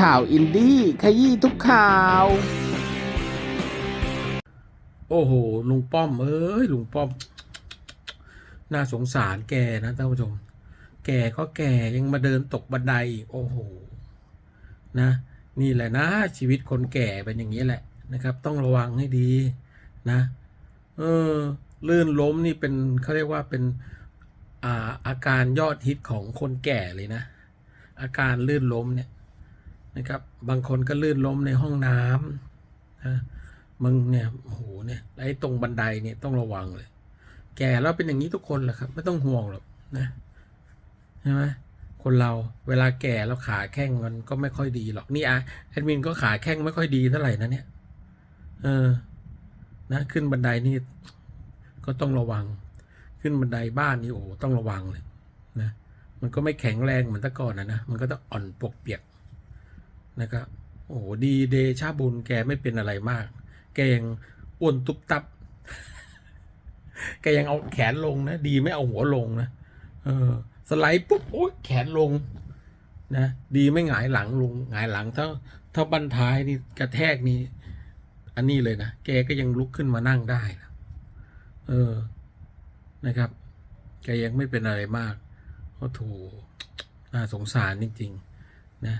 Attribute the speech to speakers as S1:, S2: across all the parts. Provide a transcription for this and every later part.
S1: ข่าวอินดี้ขยี้ทุกข่าว โอ้โห ลุงป้อม เอ้ย ลุงป้อม น่าสงสารแกนะท่านผู้ชม แกก็แกยังมาเดินตกบันไดอีก โอ้โห นะ นี่แหละนะ ชีวิตคนแก่เป็นอย่างนี้แหละนะครับ ต้องระวังให้ดีนะ เออ ลื่นล้มนี่เป็นเขาเรียกว่าเป็นอาอาการยอดฮิตของคนแก่เลยนะ อาการลื่นล้มเนี่ย นะครับ บางคนก็ลื่นล้มในห้องน้ำนะมึงเนี่ยโอ้โหเนี่ยไอ้ตรงบันไดเนี่ยต้องระวังเลย แก่แล้วเป็นอย่างนี้ทุกคนแหละครับ ไม่ต้องห่วงหรอกนะใช่ไหมคนเราเวลาแก่แล้วขาแข้งมันก็ไม่ค่อยดีหรอกนี่อะแอดมินก็ขาแข้งไม่ค่อยดีเท่าไหร่นะเนี่ยเออ นะขึ้นบันไดนี่ก็ต้องระวัง ขึ้นบันไดบ้านนี่โอ้ต้องระวังเลยนะมันก็ไม่แข็งแรงเหมือนแต่ก่อนนะนะมันก็ต้องอ่อนปวกเปียก นะครับโอ้โหดีเดชาบุญแกไม่เป็นอะไรมาก แกยังอ้วนตุบตับ แกยังเอาแขนลงนะ ดีไม่เอาหัวลงนะเออ สไลด์ปุ๊บโอ้ยแขนลง นะดีไม่หงายหลังลงหงายหลังถ้าถ้าบันท้ายนี่กระแทกนี่อันนี้เลยนะแกก็ยังลุกขึ้นมานั่งได้นะเออนะครับ แกยังไม่เป็นอะไรมากโอ้โถน่าสงสารจริงๆ นะ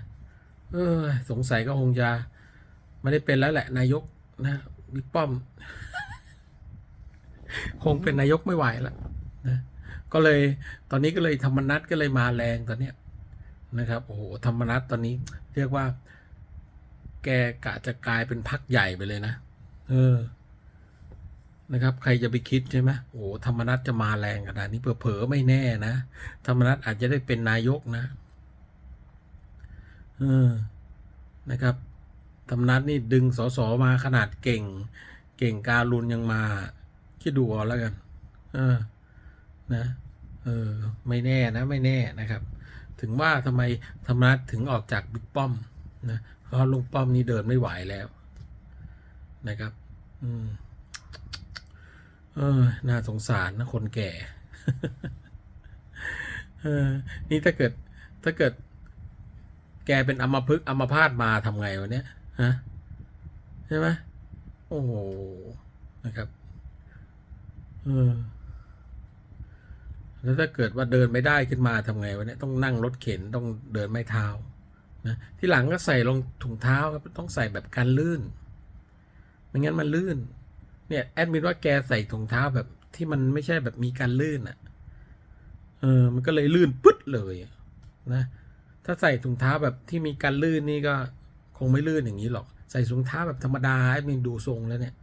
S1: เออ สงสัยก็คงจะไม่ได้เป็นแล้วแหละ นายกนะบิ๊กป้อม คงเป็นนายกไม่ไหวแล้วนะก็เลยตอนนี้ก็เลยธรรมนัตก็เลยมาแรงตอนเนี้ยนะครับโอ้โหธรรมนัตตอนนี้ เรียกว่า แกกะจะกลายเป็นพักใหญ่ไปเลยนะเออ นะครับ ใครจะไปคิดใช่ไหมโอ้โหธรรมนัตจะมาแรงขนาดนี้เผลอๆไม่แน่นะธรรมนัตอาจจะได้เป็นนายกนะ เออนะครับธรรมนัตนี่ดึงสสมาขนาดเก่ง เก่งการุณยังมาคิดดูเอาแล้วกัน เออ นะ เออ ไม่แน่นะ ไม่แน่นะครับ ถึงว่าทำไมธรรมนัตถึงออกจากบิ๊กป้อมนะเพราะลุงป้อมนี่เดินไม่ไหวแล้วนะครับ อืม เออ น่าสงสารนะคนแก่ เออ นี่ถ้าเกิดถ้าเกิด แกเป็นอมพฤกษ์อมพาตมาทำไงวะเนี้ยฮะใช่ไหมโอ้โหนะครับเออแล้วถ้าเกิดว่าเดินไม่ได้ขึ้นมาทำไงวะเนี้ยต้องนั่งรถเข็นต้องเดินไม้เท้านะที่หลังก็ใส่รองถุงเท้าครับต้องใส่แบบกันลื่นไม่งั้นมันลื่น เนี่ยแอดมินว่าแกใส่ถุงเท้าแบบที่มันไม่ใช่แบบมีการลื่นอะ่ะเออมันก็เลยลื่นปึ๊ดเลยนะ ถ้าใส่ถุงเท้าแบบที่มีการลื่นนี่ก็คงไม่ลื่นอย่างนี้หรอก ใส่ถุงเท้าแบบธรรมดาแอดมินดูทรงแล้วเนี่ย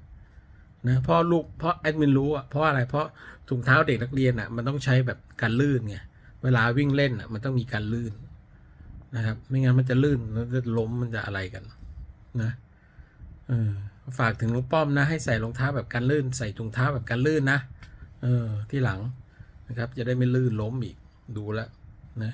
S1: นะเพราะลูกเพราะแอดมินรู้อะเพราะอะไรเพราะถุงเท้าเด็กนักเรียนอะมันต้องใช้แบบการลื่นไงเวลาวิ่งเล่นอะมันต้องมีการลื่นนะครับ ไม่งั้นมันจะลื่นมันจะล้มมันจะอะไรกัน นะเออฝากถึงลุงป้อมนะ ให้ใส่รองเท้าแบบกันลื่น ใส่ถุงเท้าแบบกันลื่นนะเออที่หลังนะครับ จะได้ไม่ลื่นล้มอีกดูแลวนะ